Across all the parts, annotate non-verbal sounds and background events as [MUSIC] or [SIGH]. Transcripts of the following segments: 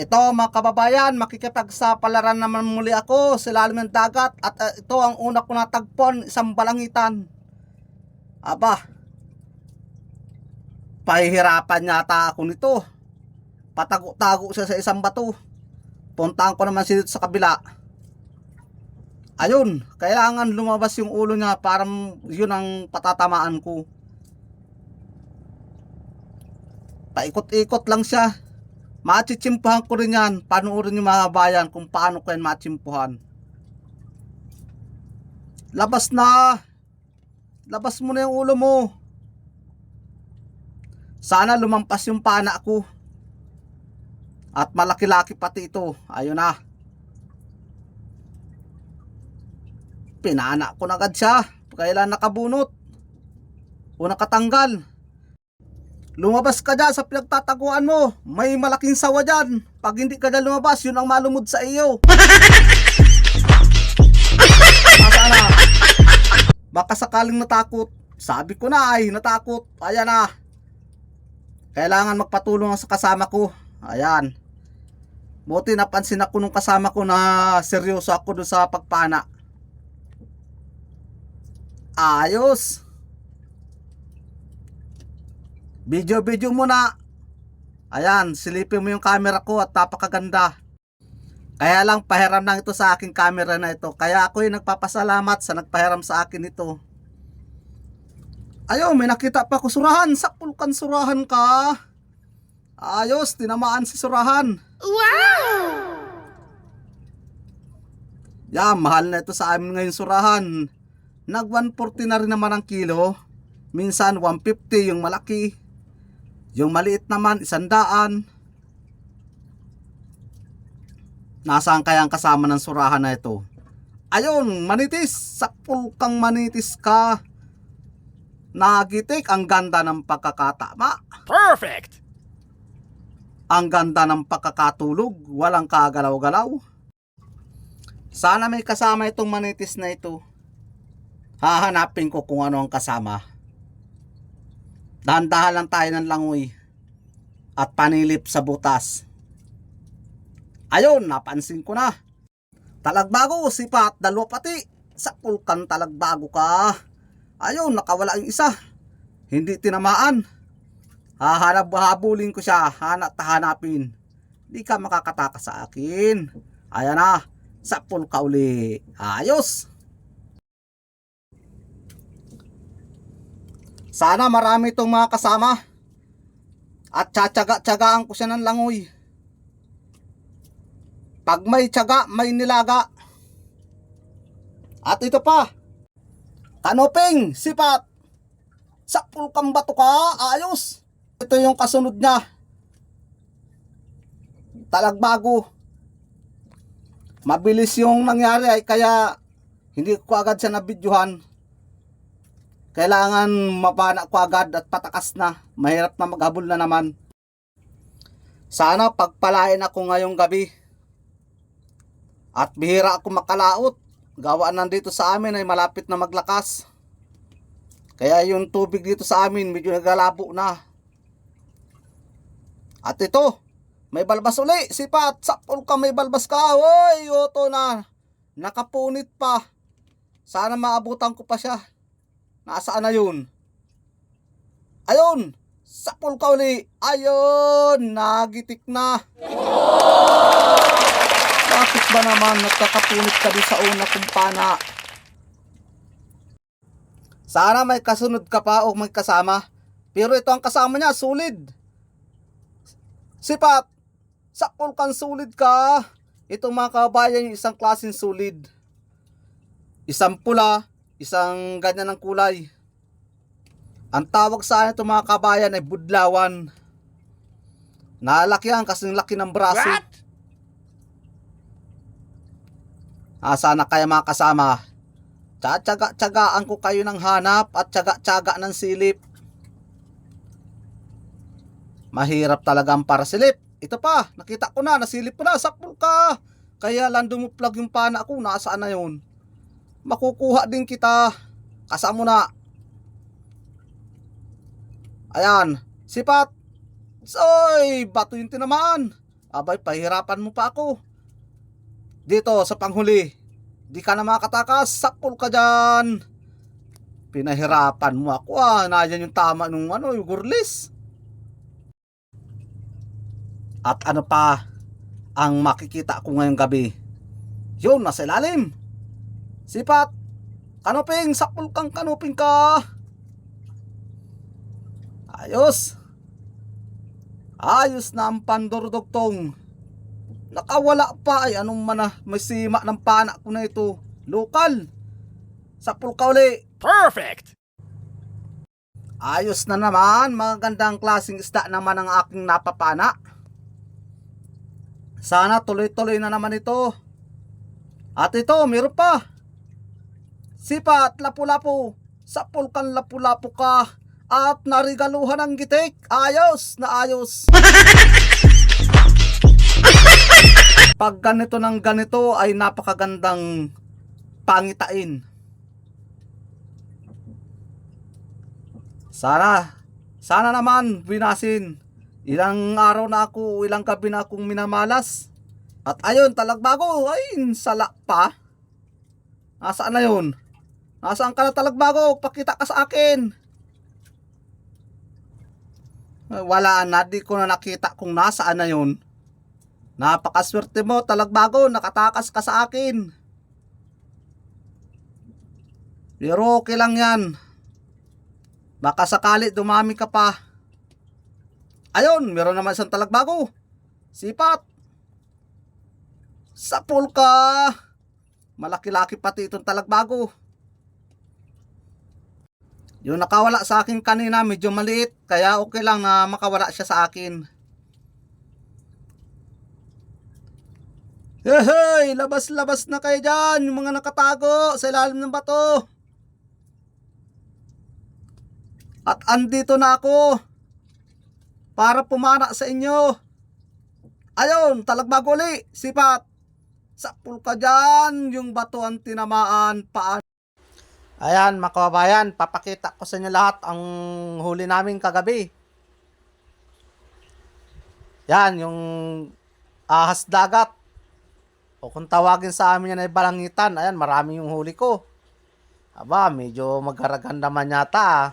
Ito mga kababayan, makikipagsapalaran naman muli ako sa ilalim ng dagat at uh, ito ang una ko natagpon, isang balangitan. Aba, pahihirapan yata ako nito. Patago-tago siya sa isang bato. Puntahan ko naman siya sa kabila. Ayun, kailangan lumabas yung ulo niya para yun ang patatamaan ko. Paikot-ikot lang siya. Machichimpuhan ko rin yan. Panoorin niyo mga bayan kung paano ko yan machimpuhan. Labas na! Labas mo na yung ulo mo. Sana lumampas yung pana ko. At malaki-laki pati ito. Ayun na. Pinana ko na agad siya. Kailan nakabunot. O nakatanggal. Lumabas ka dyan sa pinagtataguan mo. May malaking sawa dyan. Pag hindi ka dyan lumabas, yun ang malumod sa iyo. Baka [LAUGHS] na. Baka sakaling natakot. Sabi ko na ay, natakot. Ayan na. Kailangan magpatulong sa kasama ko. Ayan. Buti napansin ako nung kasama ko na seryoso ako doon sa pagpana. Ayos. Video-video muna. Ayan, silipin mo yung camera ko at napakaganda. Kaya lang pahiram lang ito sa aking camera na ito. Kaya ako yung nagpapasalamat sa nagpahiram sa akin ito. Ayaw, may nakita pa ko surahan. Sakpul kan surahan ka. Ayos, tinamaan si surahan. Wow! Yeah, mahal na ito sa amin ngayon surahan. Nag 140 na rin naman ang kilo. Minsan 150 yung malaki. Yung maliit naman, isandaan. Nasaan kaya ang kasama ng surahan na ito? Ayun, manitis. Sakpul kang manitis ka. Nagitik, ang ganda ng pagkakatama. Perfect! Ang ganda ng pagkakatulog. Walang kagalaw-galaw. Sana may kasama itong manitis na ito. Hahanapin ko kung ano ang kasama. Dahan-dahan lang tayo ng langoy. At panilip sa butas. Ayun, napansin ko na. Talagbago, sipat, dalawa pati. Sa pulkan talagbago ka. Ayun, nakawala yung isa. Hindi tinamaan. Hahanap habulin ko siya, hanap hanapin. Di ka makakataka sa akin. Ayan na, sapul ka uli. Ayos. Sana marami itong mga kasama. At tsatsaga-tsagaan ko siya ng langoy. Pag may tsaga, may nilaga. At ito pa. Kanoping, sipat. Sapul kang bato ka, ayos. Ito yung kasunod niya. Talagbago. Mabilis yung nangyari ay kaya hindi ko agad siya nabidyohan. Kailangan mapana ko agad at patakas na. Mahirap na maghabol na naman. Sana pagpalain ako ngayong gabi. At bihira ako makalaot. Gawa nandito sa amin ay malapit na maglakas. Kaya yung tubig dito sa amin medyo nagalabo na. At ito, may balbas uli. Sipat, sapol ka may balbas ka. Hoy, oto na. Nakapunit pa. Sana maabutan ko pa siya. Nasaan na yun? Ayun! Sapol ka uli. Ayun! Nagitik na. Bakit ba naman nagkakapunit ka din sa una kong pana? Sana may kasunod ka pa o may kasama. Pero ito ang kasama niya, sulid. Sipat, sakol kang sulid ka. Ito mga kabayan yung isang klaseng sulid. Isang pula, isang ganyan ng kulay. Ang tawag sa ito mga kabayan ay budlawan. Nalaki yan kasing laki ng braso. What? Ah, sana kaya mga kasama. Tsatsaga-tsagaan ko kayo ng hanap at tsaga-tsaga ng silip. Mahirap talaga ang parasilip. Ito pa, nakita ko na, nasilip ko na, sakpul ka. Kaya lang dumuplag yung pana ko, nasaan na yun? Makukuha din kita. Kasama mo na. Ayan, sipat. Soy, bato yung tinamaan. Abay, pahirapan mo pa ako. Dito, sa panghuli. Di ka na makatakas. Sakol ka dyan. Pinahirapan mo ako ah. Nandiyan yung tama nung ano, yung gurlis. At ano pa ang makikita ko ngayong gabi? Yun, nasa ilalim. Sipat. Kanuping, sakol kang kanuping ka. Ayos. Ayos na ang pandordogtong. Nakawala pa ay anong mana may sima ng pana ko na ito. Lokal. Sakol ka uli. Perfect! Ayos na naman, magandang klaseng isda naman ang aking napapana. Sana tuloy-tuloy na naman ito. At ito, meron pa. Sipat, lapu-lapu. Sa pulkan lapu-lapu ka. At narigaluhan ng gitik. Ayos na ayos. [LAUGHS] Pag ganito ng ganito ay napakagandang pangitain. Sana, sana naman winasin. Ilang araw na ako, ilang gabi na akong minamalas. At ayun, talagbago, ay, sala pa. Nasaan na yun? Nasaan ka na talagbago? Pakita ka sa akin. Wala na, di ko na nakita kung nasaan na yun. Napakaswerte mo, talagbago, nakatakas ka sa akin. Pero okay lang yan. Baka sakali dumami ka pa. Ayun, meron naman isang talagbago. Sipat. Sapul ka. Malaki-laki pati itong talagbago. Yung nakawala sa akin kanina medyo maliit. Kaya okay lang na makawala siya sa akin. Hey, labas-labas na kayo dyan. Yung mga nakatago sa ilalim ng bato. At andito na ako para pumana sa inyo. Ayun, talagbago uli, sipat. Sapul ka dyan, yung bato ang tinamaan, paan. Ayan, mga kababayan, papakita ko sa inyo lahat ang huli namin kagabi. Yan, yung ahas dagat. O kung tawagin sa amin yan ay balangitan, ayan, marami yung huli ko. Aba, medyo magharagan naman yata ah.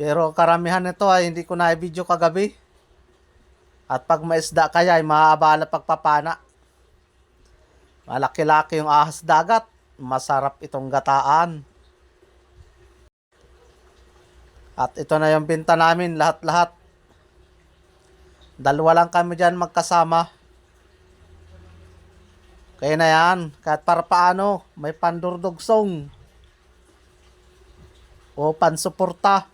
Pero karamihan nito ay hindi ko na i-video kagabi. At pag maisda kaya ay maaabala pagpapana. Malaki-laki yung ahas dagat. Masarap itong gataan. At ito na yung binta namin lahat-lahat. Dalawa lang kami dyan magkasama. Kaya na yan. Kahit para paano, may pandurdugsong. O pansuporta.